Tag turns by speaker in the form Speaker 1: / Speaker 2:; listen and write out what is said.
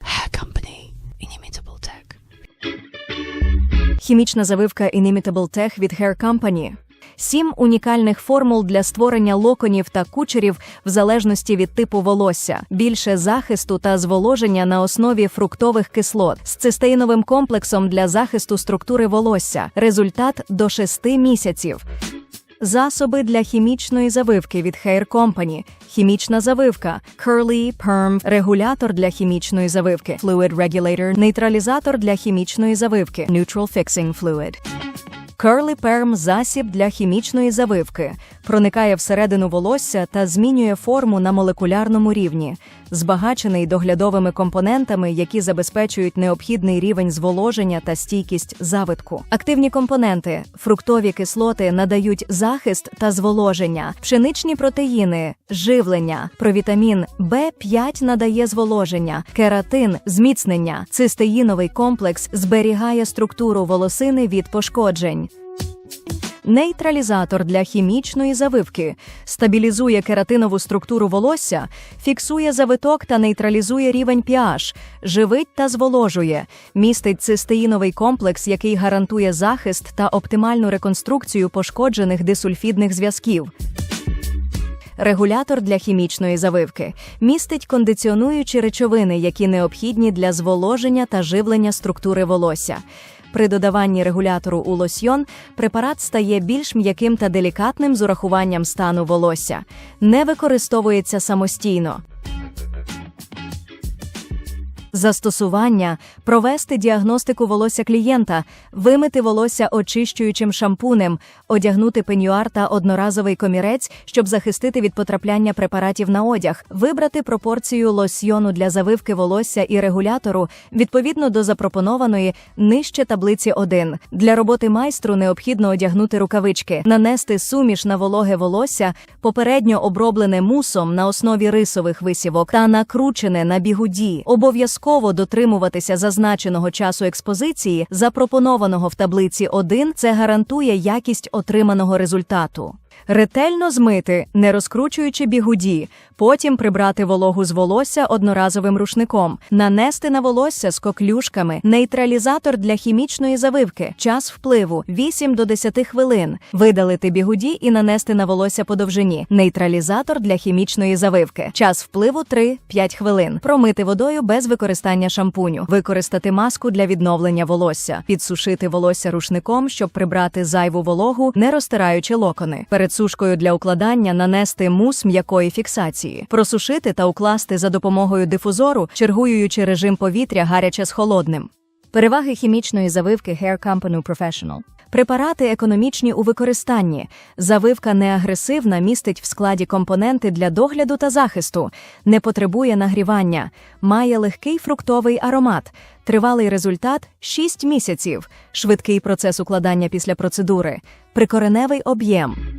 Speaker 1: Hair Company. Inimitable Tech.
Speaker 2: Хімічна завивка Inimitable Tech від Hair Company. Сім унікальних формул для створення локонів та кучерів в залежності від типу волосся, більше захисту та зволоження на основі фруктових кислот з цистеїновим комплексом для захисту структури волосся. Результат до 6 місяців. Засоби для хімічної завивки від Hair Company. Хімічна завивка Curly Perm, регулятор для хімічної завивки Fluid Regulator, нейтралізатор для хімічної завивки Neutral Fixing Fluid. Curly Perm – засіб для хімічної завивки, проникає всередину волосся та змінює форму на молекулярному рівні, збагачений доглядовими компонентами, які забезпечують необхідний рівень зволоження та стійкість завитку. Активні компоненти, фруктові кислоти надають захист та зволоження, пшеничні протеїни, живлення, провітамін В5 надає зволоження, кератин зміцнення, цистеїновий комплекс зберігає структуру волосини від пошкоджень. Нейтралізатор для хімічної завивки стабілізує кератинову структуру волосся, фіксує завиток та нейтралізує рівень pH, живить та зволожує, містить цистеїновий комплекс, який гарантує захист та оптимальну реконструкцію пошкоджених дисульфідних зв'язків. Регулятор для хімічної завивки містить кондиціонуючі речовини, які необхідні для зволоження та живлення структури волосся. При додаванні регулятору у лосьйон препарат стає більш м'яким та делікатним з урахуванням стану волосся, не використовується самостійно. Застосування провести діагностику волосся клієнта, вимити волосся очищуючим шампунем, одягнути пенюар та одноразовий комірець, щоб захистити від потрапляння препаратів на одяг, вибрати пропорцію лосьйону для завивки волосся і регулятору відповідно до запропонованої нижче таблиці 1. Для роботи майстру необхідно одягнути рукавички, нанести суміш на вологе волосся, попередньо оброблене мусом на основі рисових висівок та накручене на бігуді. Обов'язково дотримуватися зазначеного часу експозиції, запропонованого в таблиці 1, це гарантує якість отриманого результату. Ретельно змити, не розкручуючи бігуді, потім прибрати вологу з волосся одноразовим рушником, нанести на волосся з коклюшками, нейтралізатор для хімічної завивки, час впливу 8 до 10 хвилин, видалити бігуді і нанести на волосся по довжині, нейтралізатор для хімічної завивки, час впливу 3-5 хвилин, промити водою без використання шампуню, використати маску для відновлення волосся, підсушити волосся рушником, щоб прибрати зайву вологу, не розтираючи локони. Перед сушкою для укладання нанести мус м'якої фіксації, просушити та укласти за допомогою дифузору, чергуючи режим повітря гаряче з холодним. Переваги хімічної завивки Hair Company Professional. Препарати економічні у використанні. Завивка неагресивна містить в складі компоненти для догляду та захисту, не потребує нагрівання, має легкий фруктовий аромат, тривалий результат 6 місяців, швидкий процес укладання після процедури, прикореневий об'єм.